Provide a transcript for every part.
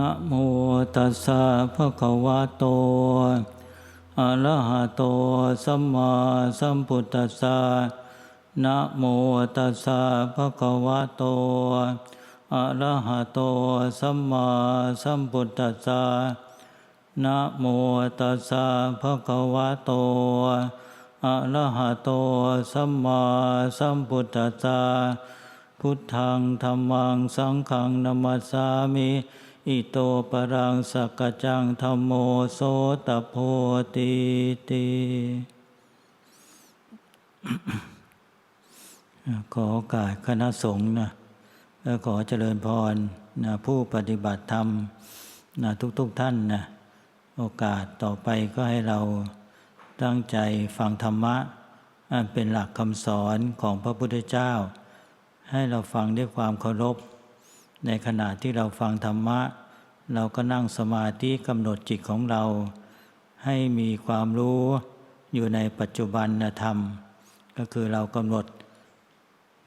นะโมตัสสะภะคะวะโต อะระหะโต สัมมาสัมพุทธัสสะนะโมตัสสะภะคะวะโต อะระหะโต สัมมาสัมพุทธัสสะนะโมตัสสะภะคะวะโต อะระหะโต สัมมาสัมพุทธัสสะพุทธังธรรมังสังฆังนามัสสามิ อิโตปรังสักจังธรรมโมโสตโพติติขอโอกาสคณะสงฆ์นะและขอเจริญพรนะผู้ปฏิบัติธรรมนะทุกๆทท่านนะโอกาสต่อไปก็ให้เราตั้งใจฟังธรรมะ อันเป็นหลักคำสอนของพระพุทธเจ้า ให้เราฟังด้วยความเคารพ ในขณะที่เราฟังธรรมะ เราก็นั่งสมาธิกำหนดจิตของเรา ให้มีความรู้อยู่ในปัจจุบันธรรม ก็คือเรากำหนด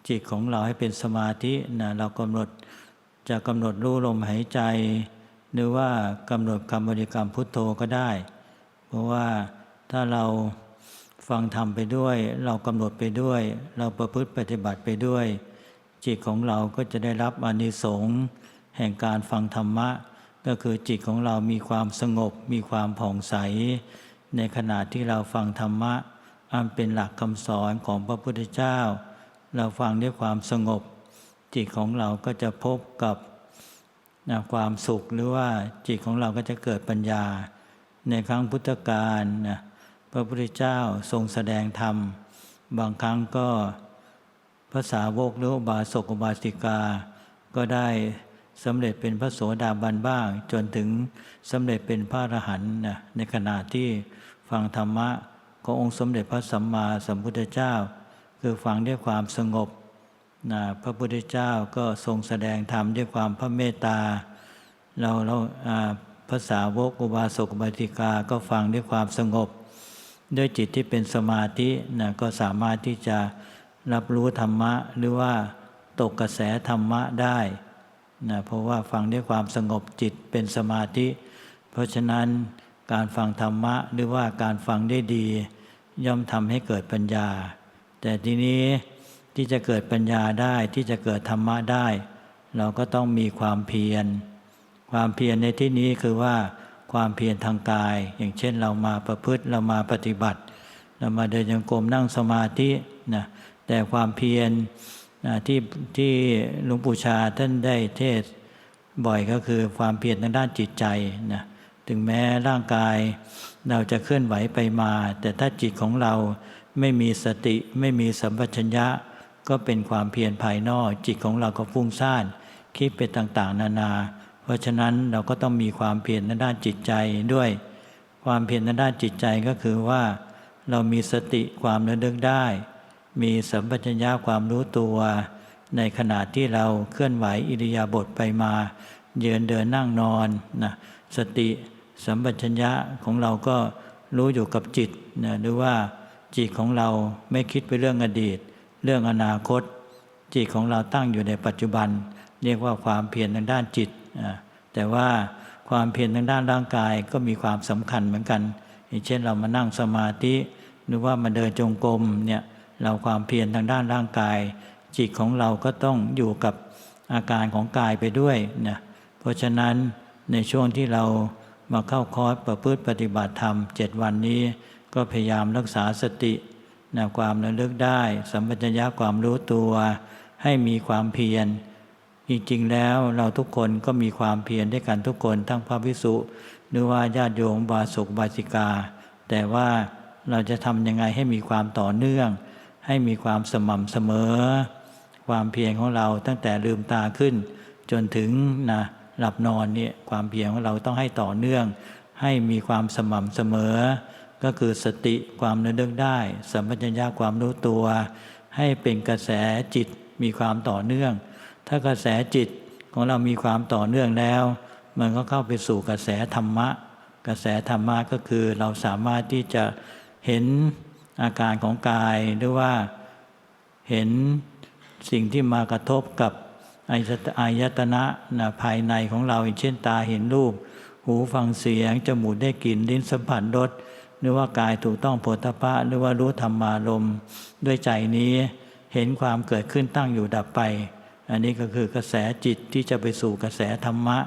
จิตของเราให้เป็นสมาธินะเรากำหนดจะกำหนดรู้ลมหายใจ หรือว่ากำหนดคำบริกรรมพุทโธก็ได้ เพราะว่าถ้าเราฟังธรรมไปด้วย เรากำหนดไปด้วย เราประพฤติปฏิบัติไปด้วย จิตของเราก็จะได้รับอานิสงส์แห่งการฟังธรรมะ ก็คือจิตของเรามีความสงบ มีความผ่องใส ในขณะที่เราฟังธรรมะ อันเป็นหลักคำสอนของพระพุทธเจ้า เราฟังด้วยความสงบ จิตของเราก็จะพบกับนะความสุขหรือว่าจิตของเราก็จะเกิดปัญญา ในครั้งพุทธกาลนะพระพุทธเจ้าทรงแสดงธรรม บางครั้งก็ ภาษาวกหรืออุบาสกอุบาสิกา ก็ได้สำเร็จเป็นพระโสดาบันบ้าง จนถึงสำเร็จเป็นพระอรหันต์นะในขณะที่ฟังธรรมะขององค์สมเด็จพระสัมมาสัมพุทธเจ้า คือฟังด้วยความสงบนะพระพุทธเจ้าก็ทรงแสดงธรรมด้วยความพระเมตตา เราเราภาษาวกอุบาสกุบาสิกาก็ฟังด้วยความสงบ ด้วยจิตที่เป็นสมาธินะก็สามารถที่จะ รับรู้ธรรมะหรือว่าตกกระแสธรรมะได้นะเพราะว่าฟังด้วยความสงบจิตเป็นสมาธิ เพราะฉะนั้นการฟังธรรมะหรือว่าการฟังได้ดี ย่อมทำให้เกิดปัญญา แต่ทีนี้ที่จะเกิดปัญญาได้ที่จะเกิดธรรมะได้ เราก็ต้องมีความเพียร ความเพียรในที่นี้คือว่าความเพียรทางกาย อย่างเช่นเรามาประพฤติเรามาปฏิบัติ เรามาเดินจงกรมนั่งสมาธินะ แต่ความเพียรที่ที่หลวงปู่ชาท่านได้เทศบ่อยก็คือความเพียรทางด้านจิตใจนะถึงแม้ร่างกายเราจะเคลื่อนไหวไปมา แต่ถ้าจิตของเราไม่มีสติไม่มีสัมปชัญญะ ก็เป็นความเพียรภายนอก จิตของเราก็ฟุ้งซ่านคิดไปต่างๆ นานา เพราะฉะนั้นเราก็ต้องมีความเพียรในด้านจิตใจด้วย ความเพียรในด้านจิตใจก็คือว่า เรามีสติความระลึกได้ มีสัมปชัญญะความรู้ตัว ในขณะที่เราเคลื่อนไหวอิริยาบถไปมา เยืนเดินนั่งนอนนะสติสัมปชัญญะของเราก็รู้อยู่กับจิตนะหรือว่าจิตของเราไม่คิดไปเรื่องอดีต เรื่องอนาคต จิตของเราตั้งอยู่ในปัจจุบัน เรียกว่าความเพียรทางด้านจิต แต่ว่าความเพียรทางด้านร่างกายก็มีความสำคัญเหมือนกัน อย่างเช่นเรามานั่งสมาธิ หรือว่ามาเดินจงกรมเนี่ย เราความเพียรทางด้านร่างกาย จิตของเราก็ต้องอยู่กับอาการของกายไปด้วยนะเพราะฉะนั้นในช่วงที่เรามาเข้าคอร์สประพฤติปฏิบัติธรรมเจ็ดวันนี้ ก็พยายามรักษาสตินะความระลึกได้ สัมปชัญญะความรู้ตัว ให้มีความเพียรจริงๆแล้วเราทุกคนก็มีความเพียรด้วยกันทุกคนทั้งพระวิสุหรือว่าญาติโยมบาสุกบาสิกา แต่ว่าเราจะทำยังไงให้มีความต่อเนื่อง ให้มีความสม่ำเสมอ ความเพียรของเราตั้งแต่ลืมตาขึ้น จนถึงนะหลับนอนเนี่ยความเพียรของเราต้องให้ต่อเนื่อง ให้มีความสม่ำเสมอ ก็คือสติความระลึกได้ สัมปชัญญะความรู้ตัว ให้เป็นกระแสจิตมีความต่อเนื่อง ถ้ากระแสจิตของเรามีความต่อเนื่องแล้ว มันก็เข้าไปสู่กระแสธรรมะ กระแสธรรมะก็คือเราสามารถที่จะเห็น อาการของกายหรือว่าเห็นสิ่งที่มากระทบกับอายตนะนะภายในของเราเช่นตาเห็นรูป หูฟังเสียง จมูกได้กลิ่นลิ้นสัมผัสรสหรือว่ากายถูกต้องโผฏฐัพะหรือว่ารู้ธรรมารมด้วยใจนี้เห็นความเกิดขึ้นตั้งอยู่ดับไป อันนี้ก็คือกระแสจิตที่จะไปสู่กระแสธรรมะ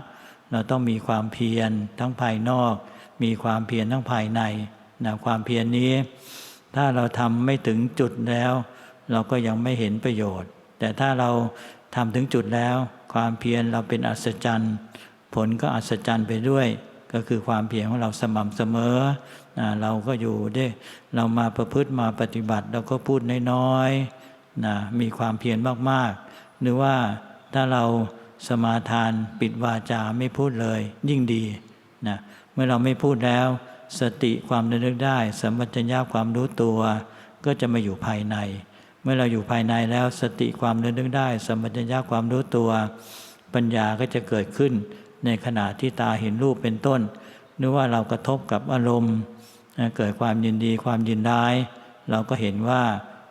เราต้องมีความเพียรทั้งภายนอก มีความเพียรทั้งภายในนะความเพียรนี้ ถ้าเราทำไม่ถึงจุดแล้ว เราก็ยังไม่เห็นประโยชน์ แต่ถ้าเราทำถึงจุดแล้ว ความเพียรเราเป็นอัศจรรย์ ผลก็อัศจรรย์ไปด้วย ก็คือความเพียรของเราสม่ำเสมอ เราก็อยู่ได้เรามาประพฤติมาปฏิบัติเราก็พูดน้อยๆนะมีความเพียรมากๆ หรือว่าถ้าเราสมาทานปิดวาจาไม่พูดเลยยิ่งดีนะเมื่อเราไม่พูดแล้ว สติความระลึกได้ สัมปชัญญะความรู้ตัว ก็จะมาอยู่ภายใน เมื่อเราอยู่ภายในแล้วสติความระลึกได้ สัมปชัญญะความรู้ตัว ปัญญาก็จะเกิดขึ้น ในขณะที่ตาเห็นรูปเป็นต้นหรือว่าเรากระทบกับอารมณ์ เกิดความยินดีความยินร้าย เราก็เห็นว่า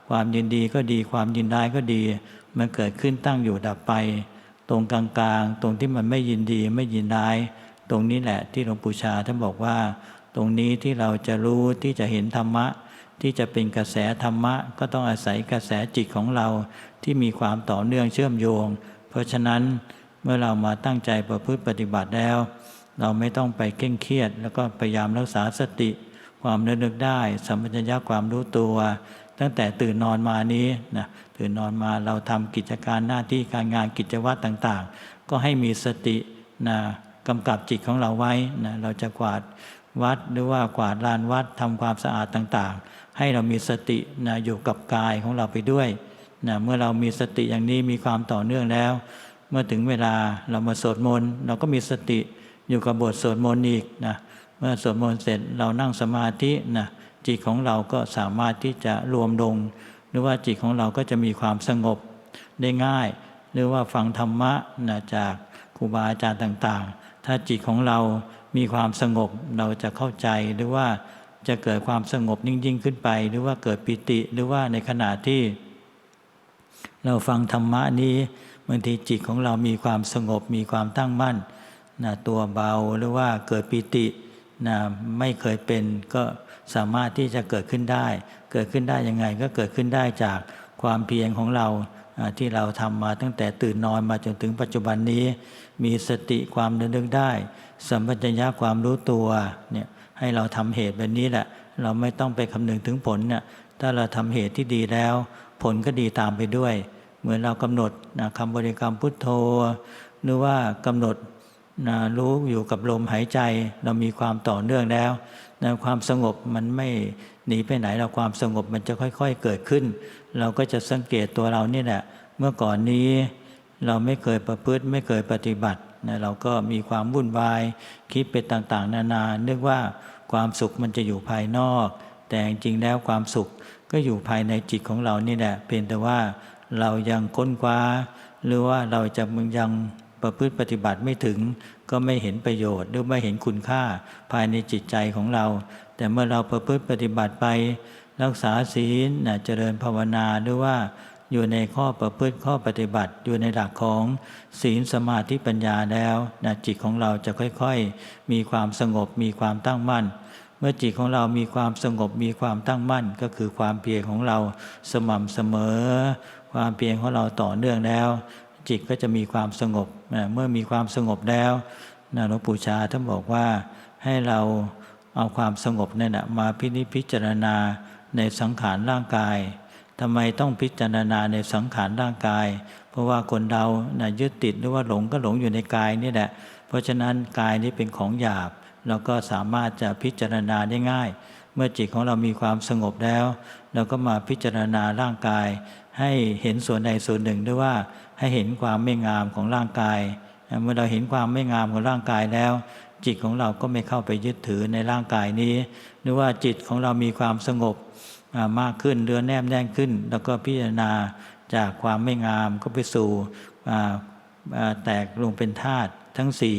ความยินดีก็ดีความยินร้ายก็ดี มันเกิดขึ้นตั้งอยู่ดับไป ตรงกลางๆ ตรงที่มันไม่ยินดีไม่ยินร้าย ตรงนี้แหละที่หลวงปู่ชาท่านบอกว่า ตรงนี้ที่เราจะรู้ที่จะเห็นธรรมะ ที่จะเป็นกระแสธรรมะ ก็ต้องอาศัยกระแสจิตของเราที่มีความต่อเนื่องเชื่อมโยง เพราะฉะนั้นเมื่อเรามาตั้งใจประพฤติปฏิบัติแล้ว เราไม่ต้องไปเคร่งเครียด แล้วก็พยายามรักษาสติ ความระลึกได้ สัมปชัญญะความรู้ตัว ตั้งแต่ตื่นนอนมานี้นะตื่นนอนมาเราทำกิจการหน้าที่การงานกิจวัตรต่างๆ ก็ให้มีสตินะกำกับจิตของเราไว้นะเราจะกวาด วัดหรือว่ากวาดลานวัดทำความสะอาดต่างๆ ให้เรามีสตินะอยู่กับกายของเราไปด้วยนะเมื่อเรามีสติอย่างนี้มีความต่อเนื่องแล้ว เมื่อถึงเวลาเรามาสวดมนต์เราก็มีสติอยู่กับบทสวดมนต์อีกนะเมื่อสวดมนต์เสร็จเรานั่งสมาธินะจิตของเราก็สามารถที่จะรวมลง หรือว่าจิตของเราก็จะมีความสงบได้ง่าย หรือว่าฟังธรรมะนะจากครูบาอาจารย์ต่างๆ ถ้าจิตของเรา มีความสงบเราจะเข้าใจหรือว่าจะเกิดความสงบยิ่งๆขึ้นไป หรือว่าเกิดปิติหรือว่าในขณะที่ เราฟังธรรมะนี้บางทีจิตของเรามีความสงบมีความตั้งมั่นนะตัวเบาหรือว่าเกิดปิตินะไม่เคยเป็นก็สามารถที่จะเกิดขึ้นได้ เกิดขึ้นได้ยังไงก็เกิดขึ้นได้จากความเพียรของเราที่เราทำมาตั้งแต่ตื่นนอนมาจนถึงปัจจุบันนี้ มีสติความระลึกได้ สัมปชัญญะความรู้ตัวเนี่ยให้เราทำเหตุแบบนี้แหละ เราไม่ต้องไปคำนึงถึงผลเนี่ยถ้าเราทำเหตุที่ดีแล้ว ผลก็ดีตามไปด้วย เหมือนเรากำหนดนะคำบริกรรมพุทโธ หรือว่ากำหนดนะรู้อยู่กับลมหายใจ เรามีความต่อเนื่องแล้วนะความสงบมันไม่หนีไปไหนเราความสงบมันจะค่อย ๆ เกิดขึ้น เราก็จะสังเกตตัวเรานี่แหละเมื่อก่อนนี้ เราไม่เคยประพฤติไม่เคยปฏิบัตินะเราก็มีความวุ่นวายคิดไปต่างๆ นานาเนึกว่าความสุขมันจะอยู่ภายนอก แต่จริงๆแล้วความสุขก็อยู่ภายในจิตของเรานี่แหละเพียงแต่ว่าเรายังค้นคว้า หรือว่าเราจะมึงยังประพฤติปฏิบัติไม่ถึง ก็ไม่เห็นประโยชน์ หรือไม่เห็นคุณค่าภายในจิตใจของเรา แต่เมื่อเราประพฤติปฏิบัติไป รักษาศีลนะเจริญภาวนาหรือว่า อยู่ในข้อประพฤติข้อปฏิบัติอยู่ในหลักของศีลสมาธิปัญญาแล้วนะจิตของเราจะค่อยๆ มีความสงบมีความตั้งมั่น เมื่อจิตของเรามีความสงบมีความตั้งมั่น ก็คือความเพียรของเราสม่ำเสมอ ความเพียรของเราต่อเนื่องแล้ว จิตก็จะมีความสงบเมื่อมีความสงบแล้วนะหลวงปู่ชาท่านบอกว่าให้เราเอาความสงบนั่นนะมาพินิจพิจารณาในสังขารร่างกาย ทำไมต้องพิจารณาในสังขารร่างกาย เพราะว่าคนเรานะยึดติดหรือว่าหลงก็หลงอยู่ในกายนี่แหละ เพราะฉะนั้นกายนี้เป็นของหยาบเราก็สามารถจะพิจารณาได้ง่าย เมื่อจิตของเรามีความสงบแล้ว เราก็มาพิจารณาร่างกาย ให้เห็นส่วนใดส่วนหนึ่งด้วยว่าให้เห็นความไม่งามของร่างกาย เมื่อเราเห็นความไม่งามของร่างกายแล้ว จิตของเราก็ไม่เข้าไปยึดถือในร่างกายนี้หรือว่าจิตของเรามีความสงบ มากขึ้นเรือแนบแน่นขึ้น แล้วก็พิจารณาจากความไม่งามก็ไปสู่แตกลงเป็นธาตุทั้งสี่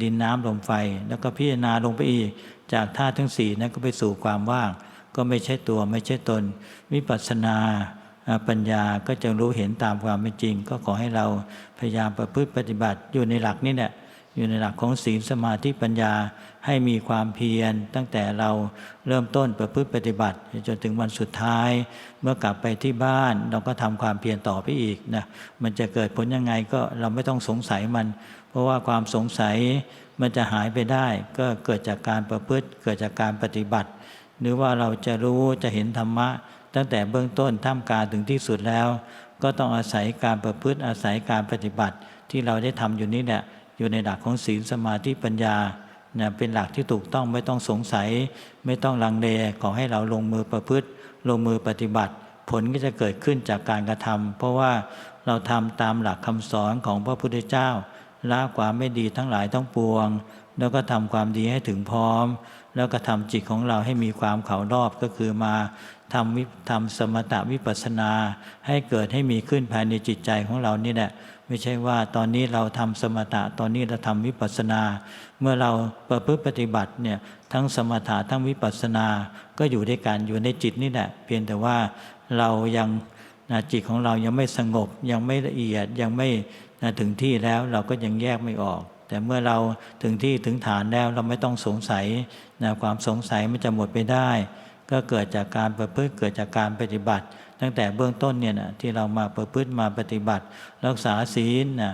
ดินน้ำลมไฟ แล้วก็พิจารณาลงไปอีก จากธาตุทั้งสี่นั้นก็ไปสู่ความว่าง ก็ไม่ใช่ตัวไม่ใช่ตน วิปัสสนาปัญญาก็จะรู้เห็นตามความเป็นจริง ก็ขอให้เราพยายามประพฤติปฏิบัติอยู่ในหลักนี่แหละอยู่ในหลักของศีลสมาธิปัญญา ให้มีความเพียรตั้งแต่เราเริ่มต้นประพฤติปฏิบัติ จนถึงวันสุดท้าย เมื่อกลับไปที่บ้านเราก็ทำความเพียรต่อไปอีกนะมันจะเกิดผลยังไงก็เราไม่ต้องสงสัยมัน เพราะว่าความสงสัยมันจะหายไปได้ ก็เกิดจากการประพฤติเกิดจากการปฏิบัติ หรือว่าเราจะรู้จะเห็นธรรมะ ตั้งแต่เบื้องต้นท่ามกลางถึงที่สุดแล้ว ก็ต้องอาศัยการประพฤติอาศัยการปฏิบัติ ที่เราได้ทำอยู่นี้แหละอยู่ในหลักของศีลสมาธิปัญญา นะเป็นหลักที่ถูกต้องไม่ต้องสงสัย ไม่ต้องลังเลขอให้เราลงมือประพฤติ ลงมือปฏิบัติ ผลก็จะเกิดขึ้นจากการกระทำเพราะว่าเราทำตามหลักคำสอนของพระพุทธเจ้าละความไม่ดีทั้งหลายทั้งปวง แล้วก็ทำความดีให้ถึงพร้อม แล้วก็ทำจิตของเราให้มีความเขารอบก็คือมาทำวิทำสมถะวิปัสสนา ให้เกิดให้มีขึ้นภายในจิตใจของเรานี่แหละ ไม่ใช่ว่าตอนนี้เราทำสมถะตอนนี้เราทำวิปัสสนา เมื่อเราประพฤติปฏิบัติเนี่ยทั้งสมถะทั้งวิปัสสนา ก็อยู่ด้วยกันอยู่ในจิตนี่แหละเพียงแต่ว่าเรายังนะจิตของเรายังไม่สงบ ยังไม่ละเอียดยังไม่นะถึงที่แล้วเราก็ยังแยกไม่ออก แต่เมื่อเราถึงที่ถึงฐานแล้วเราไม่ต้องสงสัยนะความสงสัยมันจะหมดไปได้ ก็เกิดจากการประพฤติเกิดจากการปฏิบัติ ตั้งแต่เบื้องต้นเนี่ยนะที่เรามาประพฤติมาปฏิบัติ รักษาศีลนะ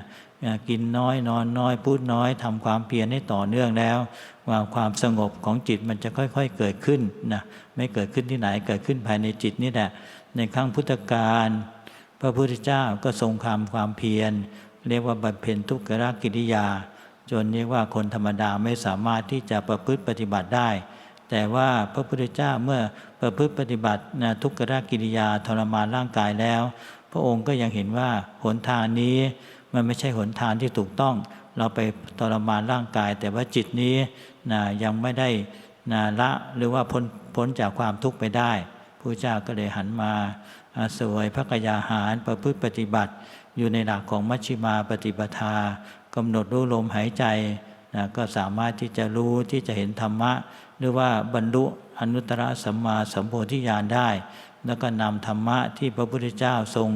กินน้อยนอนน้อยพูดน้อยทำความเพียรให้ต่อเนื่องแล้วว่าความสงบของจิตมันจะค่อย ๆเกิดขึ้นนะไม่เกิดขึ้นที่ไหนเกิดขึ้นภายในจิตนี่แหละในครั้งพุทธกาลพระพุทธเจ้าก็ทรงความความเพียร เรียกว่าบำเพ็ญทุกขกิริยา จนเรียกว่าคนธรรมดาไม่สามารถที่จะประพฤติปฏิบัติได้ แต่ว่าพระพุทธเจ้าเมื่อ ประพฤติปฏิบัตินะทุกขกิริยาทรมานร่างกายแล้ว พระองค์ก็ยังเห็นว่าหนทางนี้มันไม่ใช่หนทางที่ถูกต้อง เราไปทรมานร่างกาย แต่ว่าจิตนี้นะยังไม่ได้นะละหรือว่าพ้นพ้นจากความทุกข์ไปได้พระเจ้าก็เลยหันมาสวยพระกยาหารประพฤติปฏิบัติ อยู่ในหลักของมัชฌิมาปฏิปทากำหนดรู้ลมหายใจนะก็สามารถที่จะรู้ที่จะเห็นธรรมะ หรือว่าบรรลุ อนุตตรสัมมาสัมโพธิญาณได้ แล้วก็นำธรรมะที่พระพุทธเจ้าทรง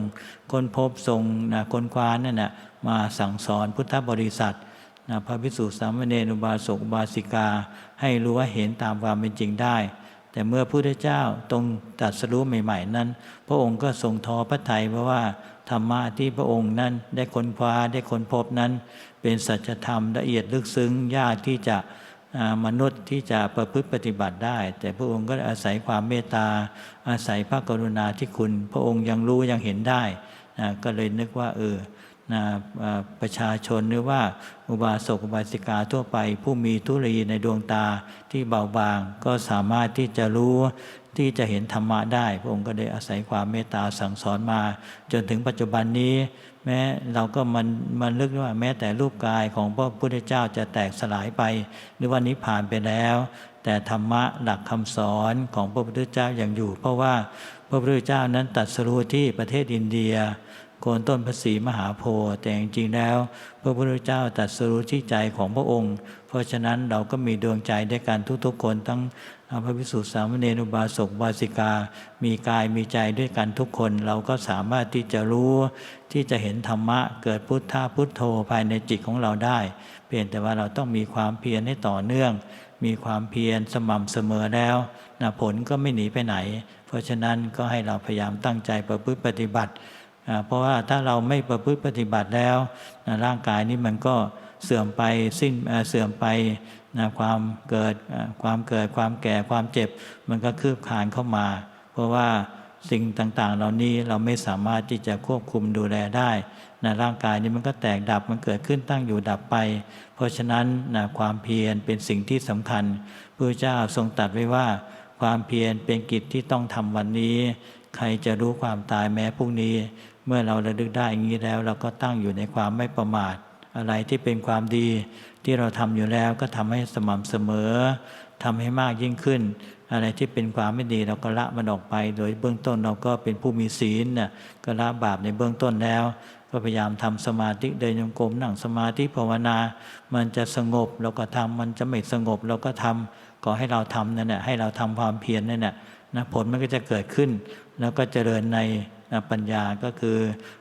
ค้นพบทรงนะค้นคว้านั่นนะมาสั่งสอนพุทธบริษัทนะพระภิกษุสามเณรอุบาสกอุบาสิกา ให้รู้ว่าเห็นตามความเป็นจริงได้ แต่เมื่อพระพุทธเจ้าตรงตรัสรู้ใหม่ๆนั้น พระองค์ก็ทรงทอพระทัยเพราะว่าธรรมะที่พระองค์นั้นได้ค้นคว้าได้ค้นพบนั้น เป็นสัจธรรมละเอียดลึกซึ้งยากที่จะ มนุษย์ที่จะประพฤติปฏิบัติได้ แต่พระองค์ก็อาศัยความเมตตา อาศัยพระกรุณาที่คุณ พระองค์ยังรู้ยังเห็นได้นะก็เลยนึกว่าเออนะประชาชนหรือว่าอุบาสกอุบาสิกาทั่วไป ผู้มีทุลีในดวงตาที่เบาบาง ก็สามารถที่จะรู้ที่จะเห็นธรรมะได้ พระองค์ก็ได้อาศัยความเมตตาสั่งสอนมา จนถึงปัจจุบันนี้ แม้เราก็มันมันลึกว่าแม้แต่รูปกายของพระพุทธเจ้าจะแตกสลายไป หรือว่านิพพานไปแล้ว แต่ธรรมะหลักคำสอนของพระพุทธเจ้ายังอยู่ เพราะว่าพระพุทธเจ้านั้นตัดสรู้ที่ประเทศอินเดีย โคนต้นพระศรีมหาโพธิ์แต่จริงๆแล้ว พระพุทธเจ้าตัดสรู้ที่ใจของพระองค์ เพราะฉะนั้นเราก็มีดวงใจด้วยกันทุกๆคนทั้งพระภิกษุสามเณรอุบาสกบาสิกา มีกายมีใจด้วยกันทุกคน เราก็สามารถที่จะรู้ที่จะเห็นธรรมะเกิดพุทธาพุทโธภายในจิตของเราได้ เพียงแต่ว่าเราต้องมีความเพียรให้ต่อเนื่อง มีความเพียรสม่ำเสมอแล้วนะผลก็ไม่หนีไปไหน เพราะฉะนั้นก็ให้เราพยายามตั้งใจประพฤติปฏิบัติ เพราะว่าถ้าเราไม่ประพฤติปฏิบัติแล้วนะร่างกายนี้มันก็เสื่อมไปสิ้นเสื่อมไปนะความเกิดความเกิดความแก่ความเจ็บ มันก็คืบคลานเข้ามา เพราะว่าสิ่งต่างๆ เหล่านี้เราไม่สามารถที่จะควบคุมดูแลได้นะร่างกายนี้มันก็แตกดับมันเกิดขึ้นตั้งอยู่ดับไป เพราะฉะนั้นนะความเพียรเป็นสิ่งที่สำคัญพระเจ้าทรงตรัสไว้ว่า ความเพียรเป็นกิจที่ต้องทำวันนี้ ใครจะรู้ความตายแม้พรุ่งนี้ เมื่อเราระลึกได้อย่างนี้แล้ว เราก็ตั้งอยู่ในความไม่ประมาท อะไรที่เป็นความดีที่เราทำอยู่แล้วก็ทำให้สม่ำเสมอทำให้มากยิ่งขึ้น อะไรที่เป็นความไม่ดีเราก็ละมันออกไป โดยเบื้องต้นเราก็เป็นผู้มีศีลน่ะก็ละบาปในเบื้องต้นแล้ว ก็พยายามทำสมาธิเดินโยกรมนั่งสมาธิภาวนา มันจะสงบเราก็ทำมันจะไม่สงบเราก็ทำก็ให้เราทำนั่นแหละให้เราทำความเพียรนั่นแหละนะผลมันก็จะเกิดขึ้น แล้วก็เจริญใน นะปัญญาก็คือ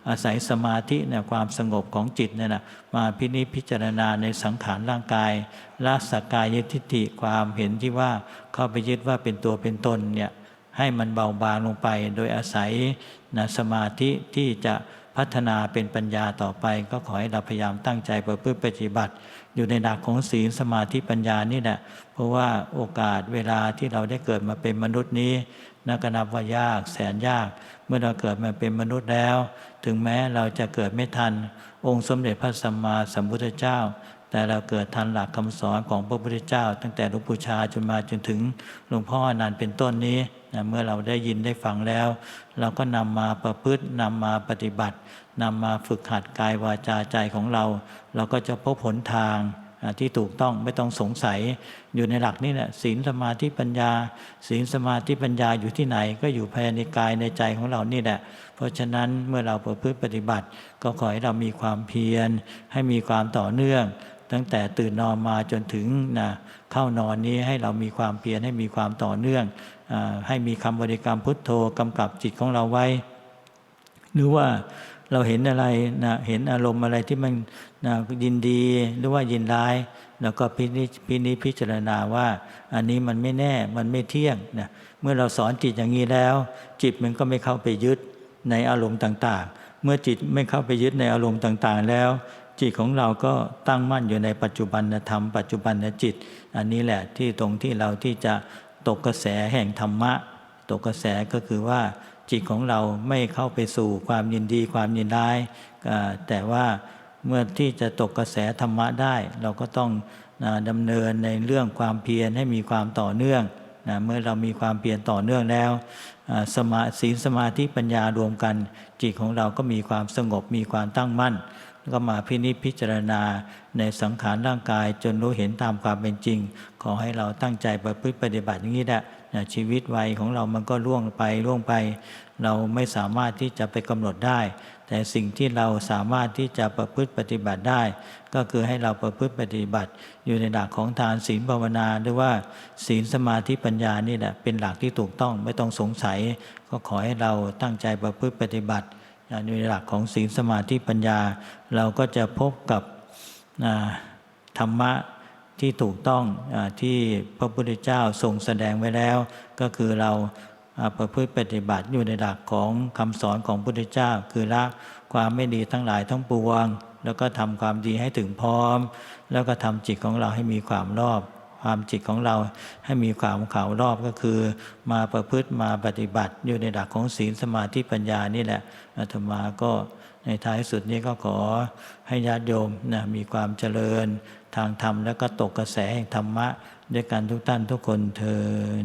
อาศัยสมาธินะความสงบของจิตเนี่ยนะมาพินิจพิจารณาในสังขารร่างกายละสกกายทิฏฐิความเห็นที่ว่าเข้าไปยึดว่าเป็นตัวเป็นตนเนี่ยให้มันเบาบางลงไป โดยอาศัยนะสมาธิที่จะพัฒนาเป็นปัญญาต่อไป ก็ขอให้เราพยายามตั้งใจประพฤติปฏิบัติ อยู่ในหลักของศีลสมาธิปัญญานี่แหละเพราะว่าโอกาสเวลาที่เราได้เกิดมาเป็นมนุษย์นี้ นักนับว่ายากแสนยาก เมื่อเราเกิดมาเป็นมนุษย์แล้ว ถึงแม้เราจะเกิดไม่ทัน องค์สมเด็จพระสัมมาสัมพุทธเจ้า แต่เราเกิดทันหลักคำสอนของพระพุทธเจ้า ตั้งแต่หลวงปู่ชาจนมาจนถึงหลวงพ่ออนันต์เป็นต้นนี้นะเมื่อเราได้ยินได้ฟังแล้ว เราก็นำมาประพฤตินำมาปฏิบัตินำมาฝึกหัดกายวาจาใจของเรา เราก็จะพบผลทาง ที่ถูกต้องไม่ต้องสงสัยอยู่ในหลักนี่แหละศีลสมาธิปัญญา ศีลสมาธิปัญญาอยู่ที่ไหน ก็อยู่ภายในกายในใจของเรานี่แหละ เพราะฉะนั้นเมื่อเราประพฤติปฏิบัติ ก็ขอให้เรามีความเพียร ให้มีความต่อเนื่อง ตั้งแต่ตื่นนอนมาจนถึงนะเข้านอนนี้ให้เรามีความเพียรให้มีความต่อเนื่องอให้มีคำบริกรรมพุทโธกำกับจิตของเราไว้ หรือว่า เราเห็นอะไรนะเห็นอารมณ์อะไรที่มันนะยินดีหรือว่ายินร้าย แล้วก็พินิพินิพิจารณาว่า อันนี้มันไม่แน่มันไม่เที่ยงนะเมื่อเราสอนจิตอย่างนี้แล้ว จิตมันก็ไม่เข้าไปยึดในอารมณ์ต่างๆ เมื่อจิตไม่เข้าไปยึดในอารมณ์ต่างๆ แล้ว จิตของเราก็ตั้งมั่นอยู่ในปัจจุบันธรรมปัจจุบันจิต อันนี้แหละที่ตรงที่เราที่จะตกกระแสแห่งธรรมะ ตกกระแสก็คือว่า จิตของเราไม่เข้าไปสู่ความยินดีความยินร้ายแต่ว่าเมื่อที่จะตกกระแสธรรมะได้ เราก็ต้องดำเนินในเรื่องความเพียรให้มีความต่อเนื่องนะเมื่อเรามีความเพียรต่อเนื่องแล้วสมาศีลสมาธิปัญญารวมกัน จิตของเราก็มีความสงบมีความตั้งมั่น ก็มาพินิจพิจารณาในสังขารร่างกายจนรู้เห็นตามความเป็นจริง ขอให้เราตั้งใจประพฤติปฏิบัติอย่างนี้แหละชีวิตวัยของเรามันก็ล่วงไปล่วงไป เราไม่สามารถที่จะไปกำหนดได้ แต่สิ่งที่เราสามารถที่จะประพฤติปฏิบัติได้ ก็คือให้เราประพฤติปฏิบัติ อยู่ในหลักของทานศีลภาวนาหรือว่าศีลสมาธิปัญญานี่แหละเป็นหลักที่ถูกต้องไม่ต้องสงสัย ก็ขอให้เราตั้งใจประพฤติปฏิบัติ ในหลักของศีลสมาธิปัญญา เราก็จะพบกับธรรมะที่ถูกต้องอที่พระพุทธเจ้าทรงแสดงไว้แล้ว ก็คือเราประพฤติปฏิบัติอยู่ในหลักของคำสอนของพุทธเจ้า คือละความไม่ดีทั้งหลายทั้งปวง แล้วก็ทำความดีให้ถึงพร้อม แล้วก็ทำจิตของเราให้มีความรอบ ความจิตของเราให้มีความขาวรอบก็คือ มาประพฤติมาปฏิบัติอยู่ในหลักของศีลสมาธิปัญญานี่แหละอาตมาก็ในท้ายสุดนี้ก็ขอให้ญาติโยมนะมีความเจริญทางธรรมแล้วก็ตกกระแสแห่งธรรมะ ด้วยกันทุกท่านทุกคนเทอ